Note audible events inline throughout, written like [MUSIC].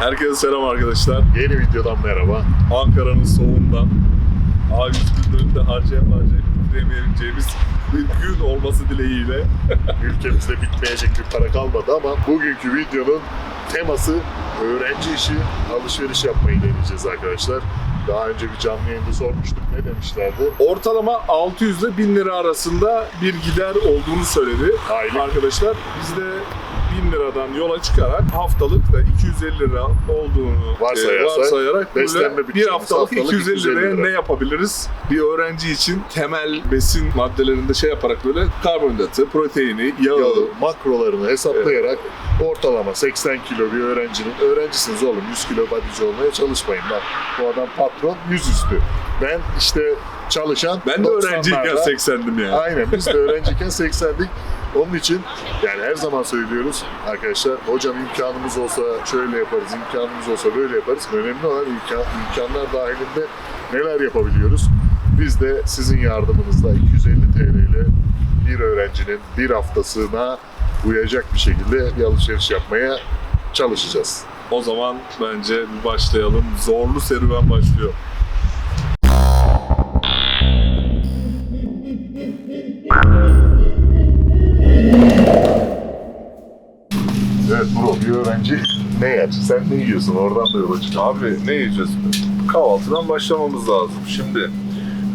Herkese selam arkadaşlar. Yeni videodan merhaba. Ankara'nın soğuğundan A101'in önünde harcaya harcaya bitiremeyeceğimiz bir gün olması dileğiyle [LAUGHS] Ülkemizde bitmeyecek bir para kalmadı ama bugünkü videonun teması öğrenci işi alışveriş yapmayı deneyeceğiz arkadaşlar. Daha önce bir canlı yayında sormuştuk ne demişlerdi? ortalama 600 ile 1000 lira arasında bir gider olduğunu söyledi Aylık. arkadaşlar. Biz de 1000 liradan yola çıkarak haftalık da 250 lira olduğunu e, varsayarak beslenme böyle bir haftalık, haftalık 250 250 liraya lira. ne yapabiliriz? Bir öğrenci için temel besin maddelerinde şey yaparak böyle karbonhidratı, proteini, yağı, Yağı, makrolarını hesaplayarak ortalama 80 kilo bir öğrencinin, öğrencisiniz oğlum 100 kilo bodyci olmaya çalışmayın bak. Bu adam patron 100 üstü. Ben işte çalışan ben de öğrenciyken 90'larda 80'dim yani. Aynen biz de öğrenciyken 80'lik. Onun için yani her zaman söylüyoruz arkadaşlar hocam imkanımız olsa şöyle yaparız, imkanımız olsa böyle yaparız. Önemli olan imkan, imkanlar dahilinde neler yapabiliyoruz. Biz de sizin yardımınızla 250 TL ile bir öğrencinin bir haftasına uyacak bir şekilde bir alışveriş yapmaya çalışacağız. O zaman bence başlayalım. Zorlu serüven başlıyor. Yer? Sen ne yiyorsun? Oradan da yola çıkalım. Abi ne yiyeceğiz? Kahvaltıdan başlamamız lazım. Şimdi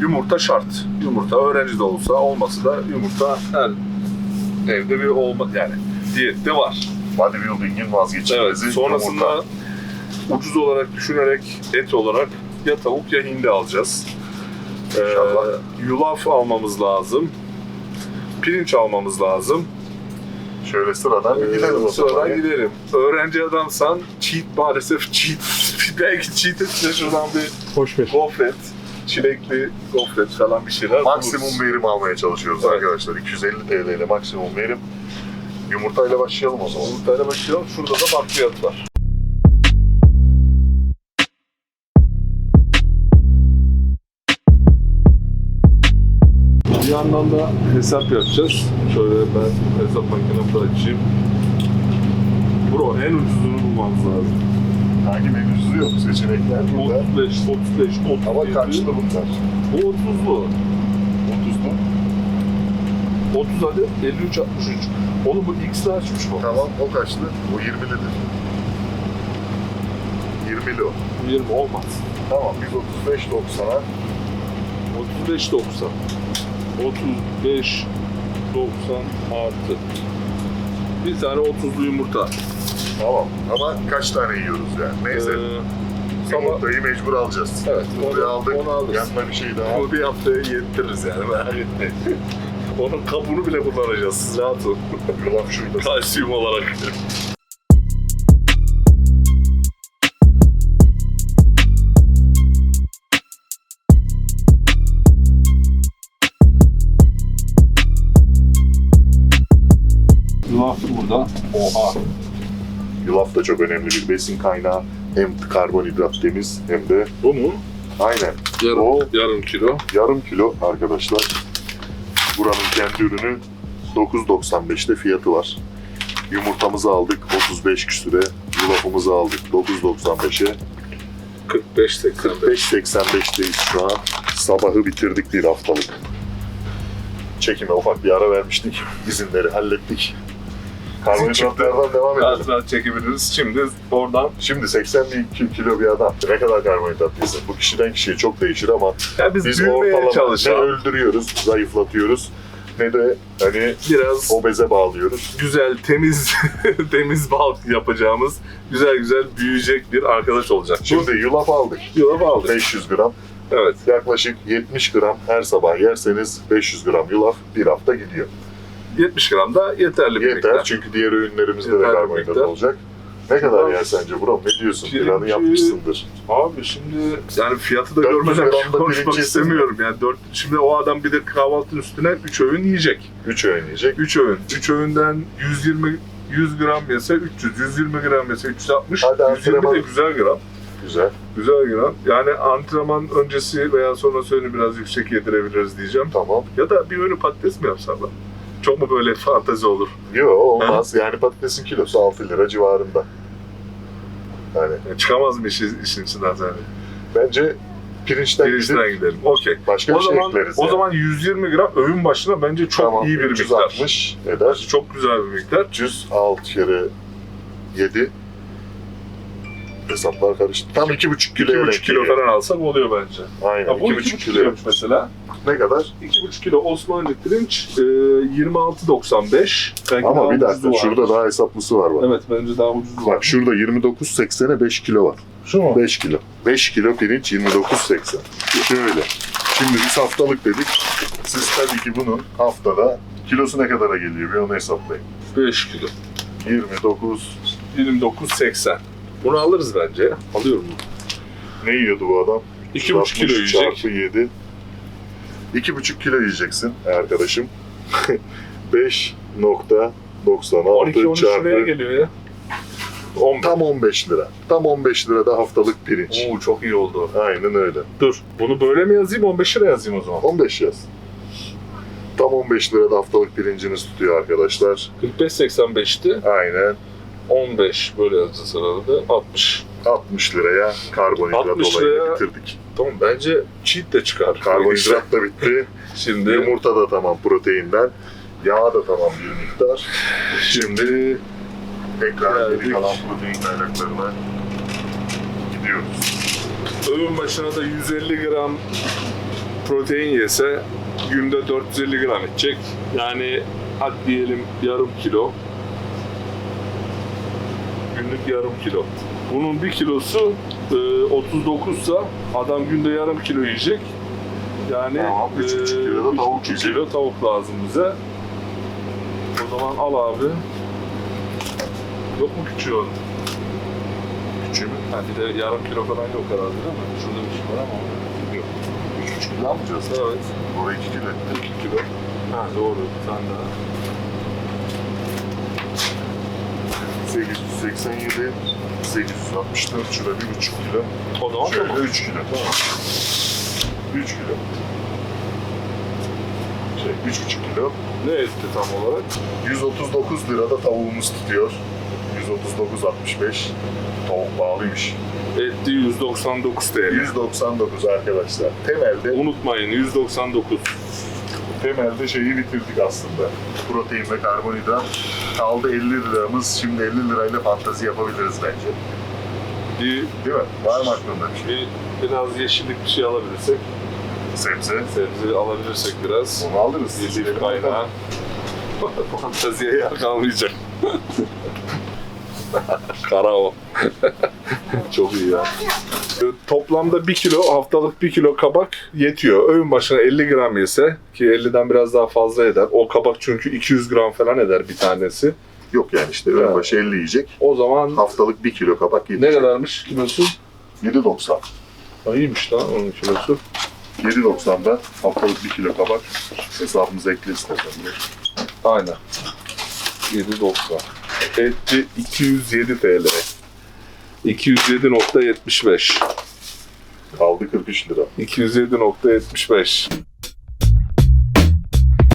yumurta şart. Yumurta öğrenci de olsa olmasa da yumurta her evde bir olma yani diyette var. Bodybuilding'in Evet. vazgeçilmezi Sonrasında yumurta. ucuz olarak düşünerek et olarak ya tavuk ya hindi alacağız. Ee, İnşallah. yulaf almamız lazım. Pirinç almamız lazım. Şöyle sıradan bir gidelim o Ee, zaman. Sıradan gidelim. Öğrenci adamsan cheat maalesef cheat. [LAUGHS] Belki cheat etse şuradan bir Hoş gofret, çilekli gofret falan bir şeyler Maksimum buluruz. verim almaya çalışıyoruz Evet. arkadaşlar. 250 TL ile maksimum verim. Yumurtayla başlayalım o zaman. Yumurtayla başlayalım. Şurada da bakliyat var. Yandan da hesap yapacağız. Şöyle ben hesap makinemi açayım. Bro en ucuzunu bulmamız lazım. Hangi menüsü yok seçenekler burada. 35, 35, 37. Ama kaçlı bunlar? Bu 30'lu. 30'lu. 30 adet 53 63. Oğlum bu X'li açmış bu. Tamam o kaçlı? Bu 20'lidir. 20'li o. Bu 20 olmaz. Tamam biz 35.90'a 35 90. 35 90 artı. Bir tane 30'lu yumurta. tamam. Ama kaç tane yiyoruz yani? Neyse. Ee, sabah Yumurtayı mecbur alacağız. Evet, Yumurtayı onu- aldık. onu alırız. Yanına bir şey daha. bu bir haftaya yettiririz yani merak etmeyin. [LAUGHS] Onun kabuğunu bile kullanacağız. Siz rahat olun. Yulaf şurada. Kalsiyum olarak. Da çok önemli bir besin kaynağı. Hem karbonhidrat temiz hem de Bu mu? aynen Yarım, O- yarım kilo. yarım kilo arkadaşlar. Buranın kendi ürünü 9.95'te fiyatı var. Yumurtamızı aldık 35 küsüre. Yulafımızı aldık 9.95'e. 45 85. 5.85'teyiz şu an. Sabahı bitirdik bir haftalık. Çekime ufak bir ara vermiştik. İzinleri hallettik. Karbonhidratlardan devam edelim. Rahat rahat çekebiliriz. Şimdi oradan Şimdi 80 bin kilo bir adam. Ne kadar karbonhidrat yesin? Bu kişiden kişiye çok değişir ama ya biz, biz büyümeye ortalama ne öldürüyoruz, zayıflatıyoruz ne de hani Biraz obeze bağlıyoruz. güzel, temiz, [LAUGHS] temiz bal yapacağımız, güzel güzel büyüyecek bir arkadaş olacak. Şimdi yulaf aldık. Bu yulaf aldık. 500 gram. Evet. Yaklaşık 70 gram her sabah yerseniz 500 gram yulaf bir hafta gidiyor. 70 gram da yeterli bir Yeter miktar. çünkü diğer öğünlerimizde de Yeterli karbonhidrat miktar. olacak. Ne kadar yer sence bro? Ne diyorsun? Pirinci- Planı yapmışsındır. Abi şimdi yani fiyatı da 400 görmeden gram da konuşmak pirinç yesin istemiyorum. Yani 4, şimdi o adam bir de kahvaltının üstüne 3 öğün yiyecek. 3 öğün yiyecek. 3 öğün. 3 öğünden 120 100 gram yese 300, 120 gram yese 360, Hadi 120 de antrenman- güzel gram. Güzel. Güzel gram. Yani antrenman öncesi veya sonrası öğünü biraz yüksek yedirebiliriz diyeceğim. Tamam. Ya da bir öğünü patates mi yapsam ben? Çok mu böyle fantezi olur? Yok olmaz. Yani patatesin kilosu 6 lira civarında. Hani Yani çıkamaz mı işin, işin içinden sen? bence pirinçten gidip Pirinçten gidelim. Okey. başka O bir şey zaman, ekleriz. o yani. zaman 120 gram öğün başına bence çok Tamam, iyi bir miktar. 360 eder. Çok güzel bir miktar. 306 kere 7 hesaplar karıştı. Tam 2,5 kilo 2,5 kilo falan alsak oluyor bence. Aynen Ya bu 2,5 2,5 kilo. kiloymuş mesela. Ne kadar? 2,5 kilo Osmanlı pirinç e, 26.95. Belki Ama bir dakika var. şurada daha hesaplısı var bak. Evet bence daha ucuz var. Bak şurada 29.80'e 5 kilo var. Şu mu? 5 kilo. 5 kilo pirinç 29.80. Şöyle. Şimdi biz haftalık dedik. Siz tabii ki bunun haftada kilosu ne kadara geliyor bir onu hesaplayın. 5 kilo. 29 29.80. Bunu alırız bence. Alıyorum bunu. ne yiyordu bu adam? 2,5 kilo 60 yiyecek. Çarpı 7. 2,5 kilo yiyeceksin arkadaşım. [LAUGHS] 5.96 12-13 çarpı liraya geliyor ya. 15. tam 15 lira. Tam 15 lira da haftalık pirinç. Oo çok iyi oldu. Aynen öyle. Dur. Bunu böyle mi yazayım 15 lira yazayım o zaman. 15 yaz. Tam 15 lirada haftalık pirinciniz tutuyor arkadaşlar. 45.85'ti. Aynen. 15 böyle yazacağız herhalde. 60. 60 liraya karbonhidrat 60 olayını liraya- bitirdik. Tamam bence cheat de çıkar. Karbonhidrat da bitti. [LAUGHS] Şimdi Yumurta da tamam proteinden. Yağ da tamam bir miktar. Şimdi tekrar geri Geldik. kalan protein kaynaklarına gidiyoruz. öğün başına da 150 gram protein yese günde 450 gram edecek. Yani hadi diyelim yarım kilo. Günlük yarım kilo. Bunun bir kilosu e, 39 ise adam günde yarım kilo yiyecek. Yani Tamam, üç e, buçuk kilo da üç tavuk buçuk yiyecek. kilo tavuk lazım bize. O zaman al abi. Yok mu küçüğü onun? Küçüğü mü? Ha, bir de yarım kilo falan yok herhalde değil mi? Şurada bir şey var ama yok. 3,5 kilo yapacağız. Evet. Oraya 2 kilo etti. 2 kilo. Ha doğru. Tane daha. 887, 864, şurada 1,5 kilo. O zaman Şöyle tamam. 3 kilo. Tamam. 3 kilo. Şey, 3,5 kilo. Ne etti tam olarak? 139 lirada tavuğumuz tutuyor. 139.65. Tavuk pahalıymış. Etti 199 TL. 199 arkadaşlar. Temelde Unutmayın 199. temelde şeyi bitirdik aslında. Protein ve karbonhidrat. Kaldı 50 liramız. Şimdi 50 lirayla fantezi yapabiliriz bence. Bir, Değil mi? Var mı aklında bir şey? bir biraz yeşillik bir şey alabilirsek, Sebze. sebze alabilirsek biraz. Onu alırız. Yeşillik kaynağı. [LAUGHS] Fanteziye yer kalmayacak. [LAUGHS] [LAUGHS] Kara o. [LAUGHS] Çok iyi ya. Toplamda 1 kilo, haftalık 1 kilo kabak yetiyor. Öğün başına 50 gram yese ki 50'den biraz daha fazla eder. O kabak çünkü 200 gram falan eder bir tanesi. Yok yani işte ön başı 50 yiyecek. O zaman Haftalık 1 kilo kabak ne yiyecek. kadarmış kilosu? 7.90. Ha, iyiymiş lan onun kilosu. 7.90'da haftalık 1 kilo kabak. Hesabımıza istersen. Aynen. 7.90. Etti 207 TL. 207.75. Kaldı 43 lira. 207.75.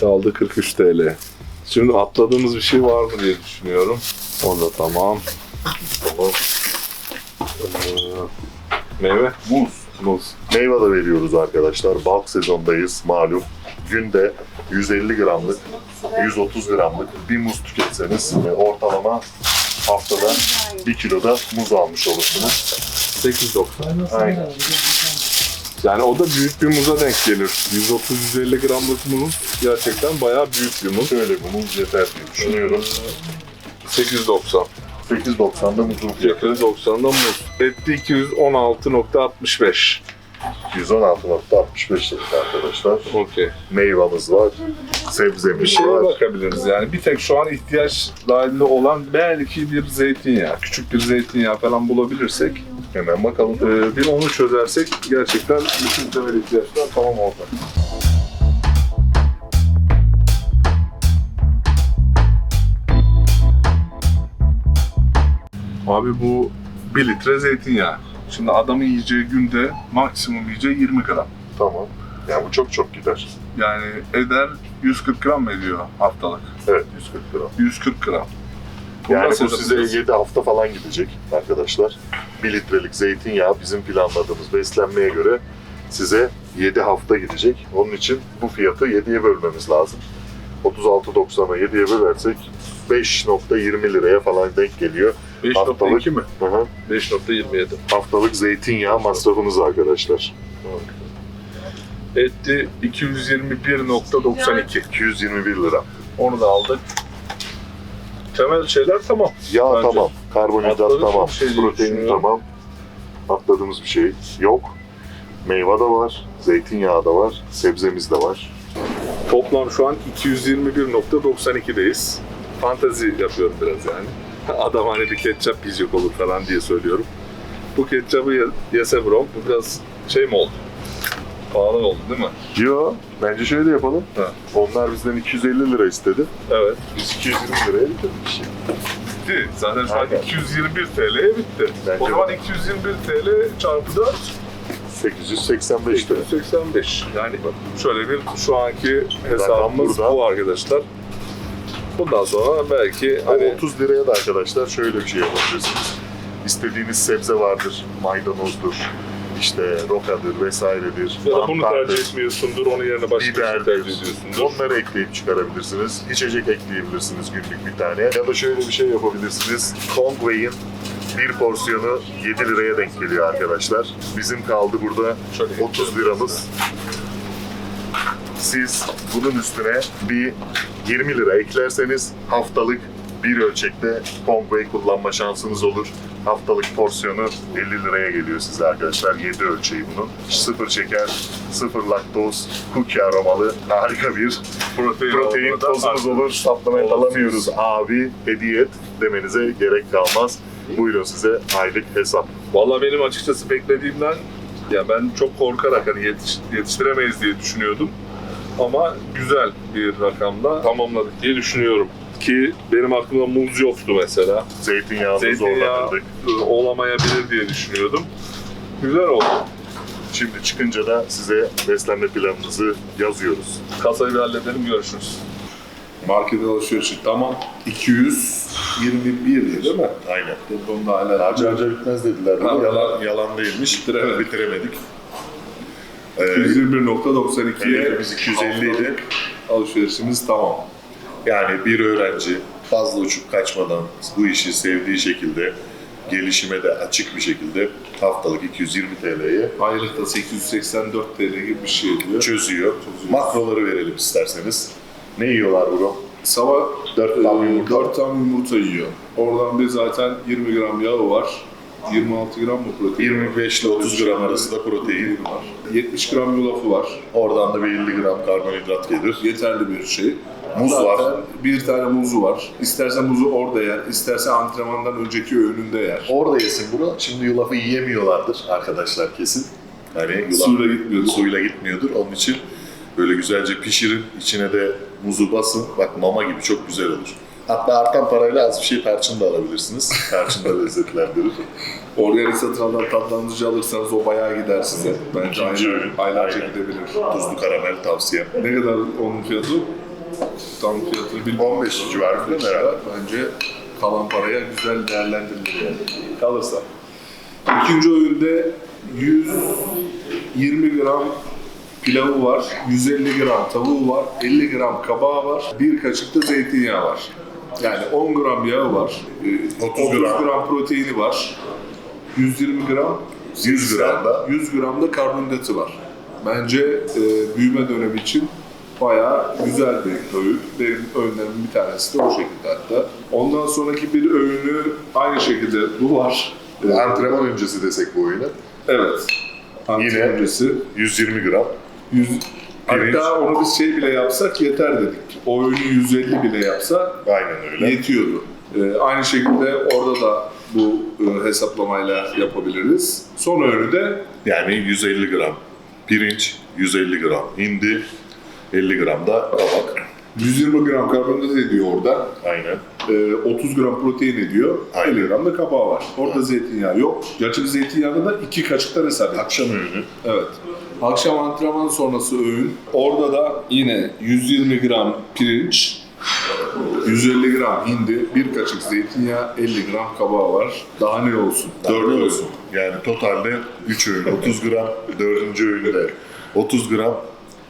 Kaldı 43 TL. Şimdi atladığımız bir şey var mı diye düşünüyorum. O da tamam. Tamam. Ee, meyve? Muz. Muz. Meyve de veriyoruz arkadaşlar. Balk sezondayız malum. Günde 150 gramlık, 130 gramlık bir muz tüketseniz e, ortalama haftada 1 kilo da muz almış olursunuz. 8.90. Aynen. Yani o da büyük bir muza denk gelir. 130-150 gramlık muz gerçekten bayağı büyük bir muz. Şöyle bir muz yeter diye düşünüyorum. 8.90. 8.90'da muzun fiyatı 8.90'da muz. Etti 216.65. 116.65 dedik arkadaşlar. Okey. Meyvamız var, sebzemiz Bir şeye var. bakabiliriz yani. Bir tek şu an ihtiyaç dahilinde olan belki bir zeytinyağı, küçük bir zeytinyağı falan bulabilirsek, Hemen bakalım. e, bir onu çözersek gerçekten bütün temel ihtiyaçlar tamam olacak. Abi bu 1 litre zeytinyağı. Şimdi adamın yiyeceği günde maksimum yiyeceği 20 gram. Tamam. Yani bu çok çok gider. Yani eder 140 gram mı ediyor haftalık? Evet 140 gram. 140 gram. Yani nasıl bu size yapacağız? 7 hafta falan gidecek arkadaşlar. 1 litrelik zeytinyağı bizim planladığımız beslenmeye göre size 7 hafta gidecek. Onun için bu fiyatı 7'ye bölmemiz lazım. 36.90'a 7'ye bölersek 5.20 liraya falan denk geliyor. 5.2 mi? Hı hı. 5.27. Haftalık zeytinyağı masrafınız arkadaşlar. Etti 221.92. 221 lira. Onu da aldık. Temel şeyler tamam. Yağ Bence. tamam, karbonhidrat Atladık tamam, çok şey diye protein düşünüyorum. tamam. Atladığımız bir şey yok. Meyve de var, zeytinyağı da var, sebzemiz de var. Toplam şu an 221.92'deyiz. Fantazi yapıyorum biraz yani. [LAUGHS] Adam hani bir ketçap yiyecek olur falan diye söylüyorum. Bu ketçapı ye- yese brom bu biraz şey mi oldu? Pahalı oldu değil mi? Yo, bence şöyle yapalım. Ha. Onlar bizden 250 lira istedi. Evet. Biz 220 liraya bitirdik. Bitti. Zaten şu an Aynen. 221 TL'ye bitti. Bence o zaman 221 TL çarpı 4 885 lira. 85. Yani şöyle bir şu anki hesabımız bu arkadaşlar. Bundan sonra belki O hani 30 liraya da arkadaşlar şöyle bir şey yapabilirsiniz. İstediğiniz sebze vardır, maydanozdur, işte rokadır vesairedir. ya da bunu mantardır. tercih etmiyorsundur, onun yerine başka bir şey tercih ediyorsundur. Onları ekleyip çıkarabilirsiniz. İçecek ekleyebilirsiniz günlük bir tane. Ya da şöyle bir şey yapabilirsiniz. Kongway'in bir porsiyonu 7 liraya denk geliyor arkadaşlar. Bizim kaldı burada Şöyle 30 liramız. Siz bunun üstüne bir 20 lira eklerseniz haftalık bir ölçekte Kongway kullanma şansınız olur. Haftalık porsiyonu 50 liraya geliyor size arkadaşlar. 7 ölçeği bunun. Sıfır şeker, sıfır laktoz, cookie aromalı harika bir protein, protein artık- olur. Supplement alamıyoruz abi hediye et demenize gerek kalmaz. Buyurun size aylık hesap. Valla benim açıkçası beklediğimden ya ben çok korkarak hani yetiş- yetiştiremeyiz diye düşünüyordum. Ama güzel bir rakamla tamamladık diye düşünüyorum. Ki benim aklımda muz yoktu mesela. Zeytinyağını Zeytinyağı zorlanırdık. e, olamayabilir diye düşünüyordum. Güzel oldu. Şimdi çıkınca da size beslenme planınızı yazıyoruz. Kasayı bir halledelim görüşürüz. Market alışverişi tamam. 221 lira değil mi? Aynen. Telefonda hala Harca harca bitmez dediler. Ha, yalan, yalan değilmiş. Bitiremedik. Bitiremedik. Ee, 121.92'ye hedefimiz 250 idi. alışverişimiz tamam. Yani bir öğrenci fazla uçup kaçmadan bu işi sevdiği şekilde gelişime de açık bir şekilde haftalık 220 TL'ye Aylıkta 884 TL gibi bir şey ediyor. çözüyor. Makroları verelim isterseniz. Ne yiyorlar bro? Sabah 4 tam yumurta. 4 tam yumurta yiyor. Oradan bir zaten 20 gram yağı var. 26 gram mı protein? 25 ile 30 gram arasında protein. var. 70 gram yulafı var. Oradan da bir 50 gram karbonhidrat gelir. Yeterli bir şey. Muz Zaten var. Bir tane muzu var. İsterse muzu orada yer, isterse antrenmandan önceki öğününde yer. Orada yesin bunu. Şimdi yulafı yiyemiyorlardır arkadaşlar kesin. Hani yulaf Suyla gitmiyordur. suyla gitmiyordur. Onun için böyle güzelce pişirin. içine de muzu basın. Bak mama gibi çok güzel olur. Hatta artan parayla az bir şey perçin de alabilirsiniz. Perçin de lezzetlendirir. Organik satılandan tatlandırıcı alırsanız o bayağı gider size. Bence İkinci aylar, ürün. aylarca Aynen. gidebilir. Tuzlu karamel tavsiyem. Ne kadar onun fiyatı? Tam fiyatını bilmiyorum. 15 civarında herhalde. Bence kalan paraya güzel değerlendirilir yani. Kalırsa. İkinci öğünde 120 gram pilavı var, 150 gram tavuğu var, 50 gram kabağı var, bir kaşık da zeytinyağı var. Yani 10 gram yağı var, e, 30 30 gram. gram proteini var, 120 gram 100 gram da 100 gram da karbonhidratı var. Bence e, büyüme dönemi için bayağı güzel bir öğün. Benim öğünlerimin bir tanesi de o şekilde hatta. Ondan sonraki bir öğünü aynı şekilde bu var. E, Antrenman öncesi desek bu oyunu. Evet. Yine- Yine öncesi. 120 gram. 100, Pirinç. Hatta onu biz şey bile yapsak yeter dedik. O öğünü 150 bile yapsa Aynen öyle. yetiyordu. E, aynı şekilde orada da bu e, hesaplamayla yapabiliriz. Son öğünü de Yani 150 gram pirinç, 150 gram hindi, 50 gram da kabak. 120 gram karbonhidrat ediyor orada. Aynen. Ee, 30 gram protein ediyor. Aynen. 50 gram da kabağı var. Orada zeytinyağı yok. Gerçi biz zeytinyağını da iki kaşıktan hesap ettik. Akşam öğünü. Evet. Akşam antrenman sonrası öğün. Orada da yine 120 gram pirinç, 150 gram hindi, bir kaşık zeytinyağı, 50 gram kabağı var. Daha ne olsun? Dört Dört olsun. Yani totalde 3 öğün 30 gram, 4. öğünde 30 gram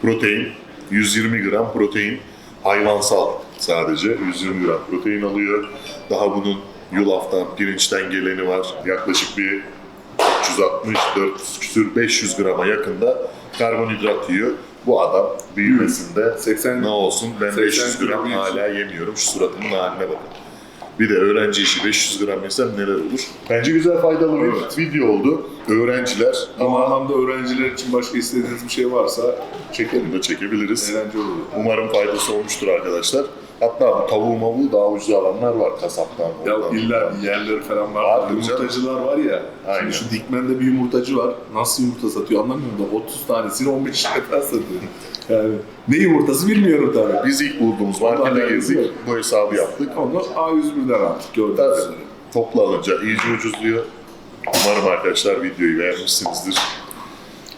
protein, 120 gram protein hayvansal sadece 120 gram protein alıyor. Daha bunun yulaftan, pirinçten geleni var. Yaklaşık bir 360, 400 küsür 500 grama yakında karbonhidrat yiyor. Bu adam büyümesinde 80 ne olsun ben 80 500 gram hala yemiyorum. Şu suratımın haline bakın. Bir de öğrenci işi 500 gram yesem neler olur? Bence güzel faydalı bir Evet. video oldu. Öğrenciler Bu ama anlamda öğrenciler için başka istediğiniz bir şey varsa çekelim. bunu da çekebiliriz. Eğlence olur. Umarım faydası olmuştur arkadaşlar. Hatta bu tavuğu mavuğu daha ucuz alanlar var kasaptan. Ya oradan, illa bir yerleri falan var. Var Yumurtacılar var ya. Aynen. Şimdi şu Dikmen'de bir yumurtacı var. Nasıl yumurta satıyor anlamıyorum da 30 tanesini 15 lira satıyor. [LAUGHS] Yani ne yumurtası bilmiyorum tabii. Biz ilk bulduğumuz markete gezdik. Bu hesabı yaptık. Onu A101'den aldık gördüğünüz Tabii. üzere. Toplu alınca iyice ucuzluyor. Umarım arkadaşlar videoyu beğenmişsinizdir.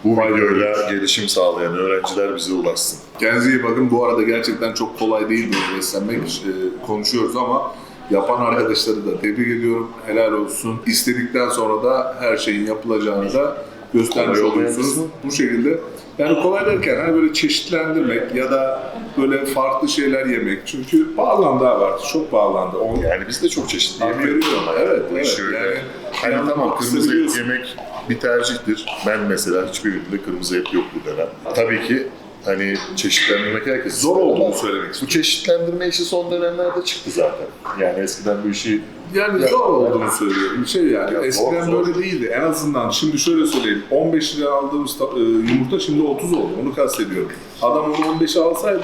Bu videoyla gelişim sağlayan öğrenciler bize ulaşsın. Kendinize iyi bakın. Bu arada gerçekten çok kolay değil böyle beslenmek. Ee, konuşuyoruz ama yapan arkadaşları da tebrik ediyorum. Helal olsun. İstedikten sonra da her şeyin yapılacağını da göstermiş Kolay oluyorsunuz. Bu şekilde yani kolay derken hani böyle çeşitlendirmek ya da böyle farklı şeyler yemek. Çünkü pahalandı abi artık. Çok pahalandı. On, Yani biz de çok çeşitli yemek veriyorum. Evet, evet. öyle. Yani yani tamam kırmızı et yemek bir tercihtir. Ben mesela hiçbir üründe kırmızı et yok bu dönem. Tabii ki hani çeşitlendirmek herkes Zor olduğunu söylemek Bu istiyorum. çeşitlendirme işi son dönemlerde çıktı zaten. Yani eskiden bu işi Yani Ya, zor olduğunu evet. söylüyorum. Şey yani. Ya, zor, Eskiden zor. böyle değildi. En azından şimdi şöyle söyleyeyim. 15 lira aldığımız e, yumurta şimdi 30 oldu. Onu kastediyorum. Adam onu 15'e alsaydı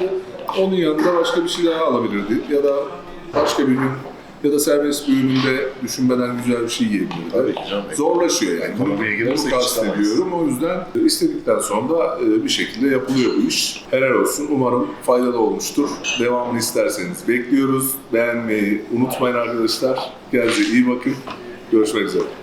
onun yanında başka bir şey daha alabilirdi. Ya da başka bir ürün ya da serbest bir üründe düşünmeden güzel bir şey yiyebilirdi. Tabii ki canım. Zorlaşıyor yani. Ekonomiye Bunu girersek kastediyorum. O yüzden istedikten sonra e, bir şekilde yapılıyor bu iş. Helal olsun. Umarım faydalı olmuştur. Devamını isterseniz bekliyoruz. Beğenmeyi unutmayın arkadaşlar. Kendinize iyi bakın. Görüşmek üzere.